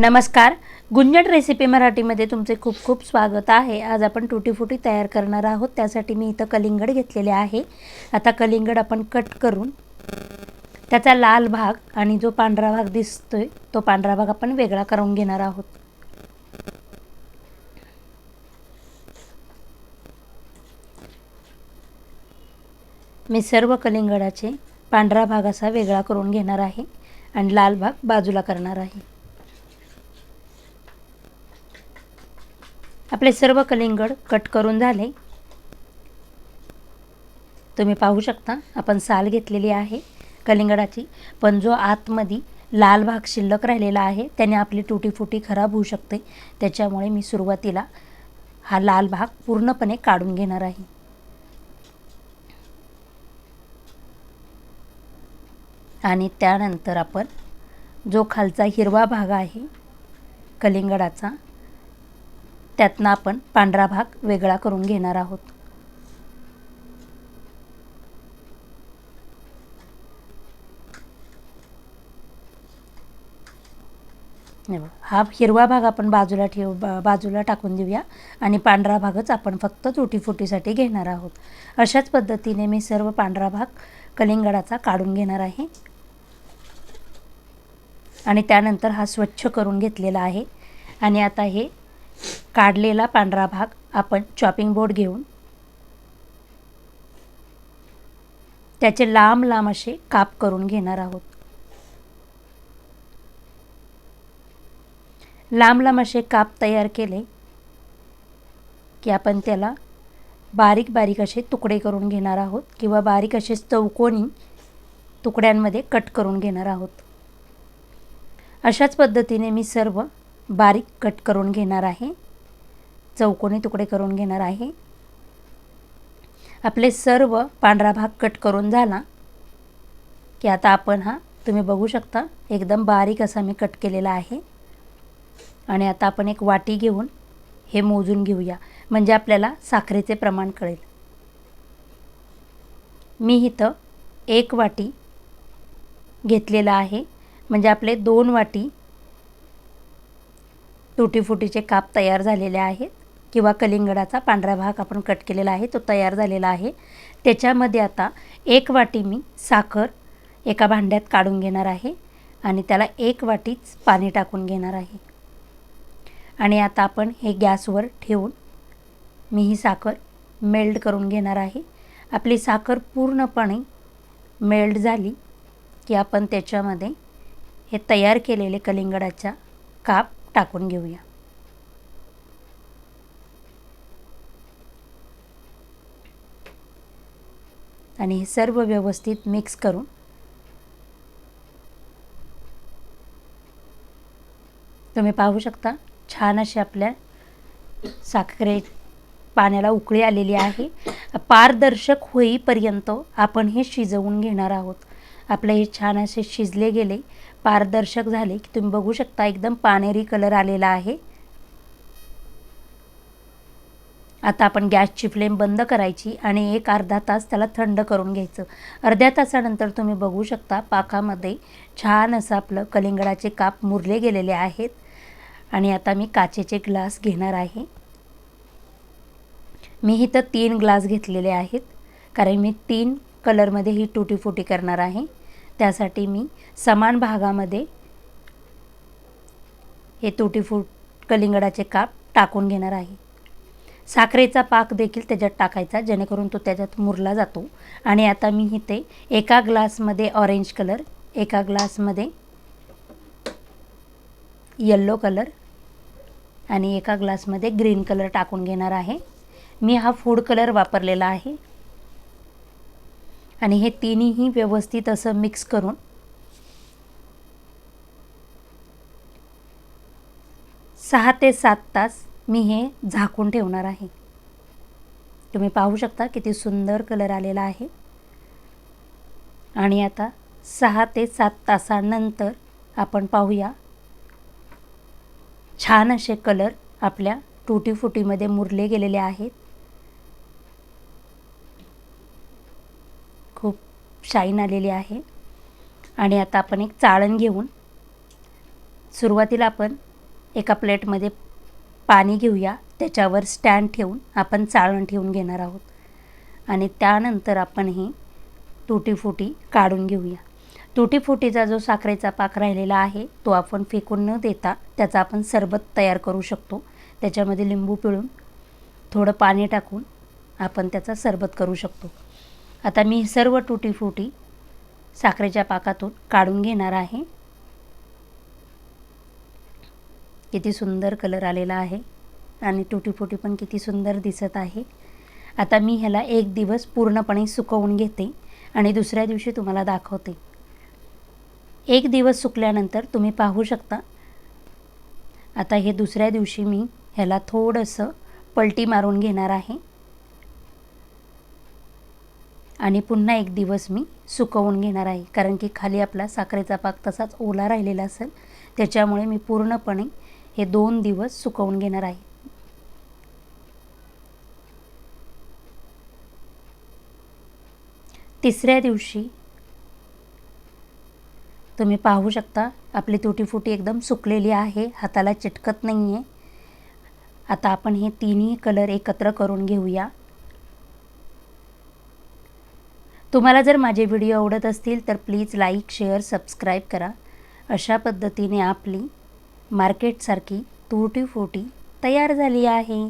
नमस्कार. गुंजट रेसिपी मराठीमध्ये तुमचे खूप खूप स्वागत आहे. आज आपण तुटीफुटी तयार करणार आहोत. त्यासाठी मी इथं कलिंगड घेतलेले आहे. आता कलिंगड आपण कट करून त्याचा लाल भाग आणि जो पांढरा भाग दिसतोय तो पांढरा भाग आपण वेगळा करून घेणार आहोत. मी सर्व कलिंगडाचे पांढरा भाग असा वेगळा करून घेणार आहे आणि लाल भाग बाजूला करणार आहे. आपले सर्व कलिंगड कट करून झाले. तुम्ही पाहू शकता आपण साल घेतलेली आहे कलिंगडाची पण जो आतमध्ये लाल भाग शिल्लक राहिलेला आहे त्याने आपली तुटीफुटी खराब होऊ शकते. त्याच्यामुळे मी सुरुवातीला हा लाल भाग पूर्णपणे काढून घेणार आहे. आणि त्यानंतर आपण जो खालचा हिरवा भाग आहे कलिंगडाचा त्यातनं आपण पांढरा भाग वेगळा करून घेणार आहोत. हा हिरवा भाग आपण बाजूला ठेव बा- बाजूला टाकून देऊया आणि पांढरा भागच आपण फक्त तुटीफुटीसाठी घेणार आहोत. अशाच पद्धतीने मी सर्व पांढरा भाग कलिंगडाचा काढून घेणार आहे. आणि त्यानंतर हा स्वच्छ करून घेतलेला आहे. आणि आता हे काढलेला पांढरा भाग आपण चॉपिंग बोर्ड घेऊन त्याचे लांब लांब असे काप करून घेणार आहोत. लांब लांब असे काप तयार केले की आपण त्याला बारीक बारीक असे तुकडे करून घेणार आहोत किंवा बारीक असे चौकोनी तुकड्यांमध्ये कट करून घेणार आहोत. अशाच पद्धतीने मी सर्व बारीक कट करून घेणार आहे. चौकोनी तुकडे करून घेणार आहे. आपले सर्व पांढरा भाग कट करून झाला की आता आपण हा तुम्ही बघू शकता एकदम बारीक असा मी कट केलेला आहे. आणि आता आपण एक वाटी घेऊन हे मोजून घेऊया. म्हणजे आपल्याला साखरेचे प्रमाण कळेल. मी इथं एक वाटी घेतलेला आहे. म्हणजे आपले दोन वाटी तुटीफुटीचे काप तयार झालेले आहेत. किंवा कलिंगडाचा पांढरा भाग आपण कट केलेला आहे तो तयार झालेला आहे. त्याच्यामध्ये आता एक वाटी मी साखर एका भांड्यात काढून घेणार आहे आणि त्याला एक वाटीच पाणी टाकून घेणार आहे. आणि आता आपण हे गॅसवर ठेवून मी ही साखर मेल्ड करून घेणार आहे. आपली साखर पूर्णपणे मेल्ड झाली की आपण त्याच्यामध्ये हे तयार केलेले कलिंगडाच्या काप टाकून घेऊया. आणि हे सर्व व्यवस्थित मिक्स करून. तुम्ही पाहू शकता छान अशी आपल्या साखरे पाण्याला उकळी आलेली आहे. पारदर्शक होईपर्यंत आपण हे शिजवून घेणार आहोत. आपले हे छान असे शिजले गेले पारदर्शक झाले की तुम्ही बघू शकता एकदम पानेरी कलर आलेला आहे. आता आपण गॅसची फ्लेम बंद करायची आणि एक अर्धा तास त्याला थंड करून घ्यायचं. अर्ध्या तासानंतर तुम्ही बघू शकता पाकामध्ये छान असं आपलं कलिंगडाचे काप मुरले गेलेले आहेत. आणि आता मी काचेचे ग्लास घेणार आहे. मी इथं तीन ग्लास घेतलेले आहेत. कारण मी तीन कलरमध्ये ही टुटीफुटी करणार आहे. त्यासाठी मी समान भागामध्ये हे तुटीफूट कलिंगडाचे काप टाकून घेणार आहे. साखरेचा पाक देखील त्याच्यात टाकायचा जेणेकरून तो त्याच्यात मुरला जातो. आणि आता मी इथे एका ग्लासमध्ये ऑरेंज कलर एका ग्लासमध्ये यल्लो कलर आणि एका ग्लासमध्ये ग्रीन कलर टाकून घेणार आहे. मी हा फूड कलर वापरलेला आहे. आणि हे तिन्हीही व्यवस्थित असं मिक्स करून सहा ते सात तास मी हे झाकून ठेवणार आहे. तुम्ही पाहू शकता किती सुंदर कलर आलेला आहे. आणि आता सहा ते सात तासानंतर आपण पाहूया. छान असे कलर आपल्या तुटीफुटीमध्ये मुरले गेलेले आहेत. खूप शाईन आलेली आहे. आणि आता आपण एक चाळण घेऊन सुरुवातीला आपण एका प्लेटमध्ये पाणी घेऊया त्याच्यावर स्टँड ठेवून आपण चाळण ठेवून घेणार आहोत. आणि त्यानंतर आपण हे तुटीफुटी काढून घेऊया. तुटीफुटीचा जो साखरेचा पाक राहिलेला आहे तो आपण फेकून न देता त्याचा आपण सरबत तयार करू शकतो. त्याच्यामध्ये लिंबू पिळून थोडं पाणी टाकून आपण त्याचा सरबत करू शकतो. आता मी सर्व तुटीफुटी साखरेच्या पाकातून काढून घेणार आहे. किती सुंदर कलर आलेला आहे. आणि तुटीफुटी पण किती सुंदर दिसत आहे. आता मी ह्याला एक दिवस पूर्णपणे सुकवून घेते आणि दुसऱ्या दिवशी तुम्हाला दाखवते. एक दिवस सुकल्यानंतर तुम्ही पाहू शकता. आता हे दुसऱ्या दिवशी मी ह्याला थोडंसं पलटी मारून घेणार आहे. आणि पुन्हा एक दिवस मी सुकवून घेणार आहे. कारण की खाली आपला साखरेचा पाक तसाच ओला राहिलेला असेल. त्याच्यामुळे मी पूर्णपणे हे दोन दिवस सुकवून घेणार आहे. तिसऱ्या दिवशी तुम्ही पाहू शकता आपली तुटीफुटी एकदम सुकलेली आहे हाताला चिटकत नाही आहे आता आपण हे तिन्ही कलर एकत्र करून घेऊया. तुम्हाला जर माझे व्हिडिओ आवडत असतील तर प्लीज लाईक शेअर सबस्क्राईब करा. अशा पद्धतीने आपली मार्केटसारखी तुटी फुटी तयार झाली आहे.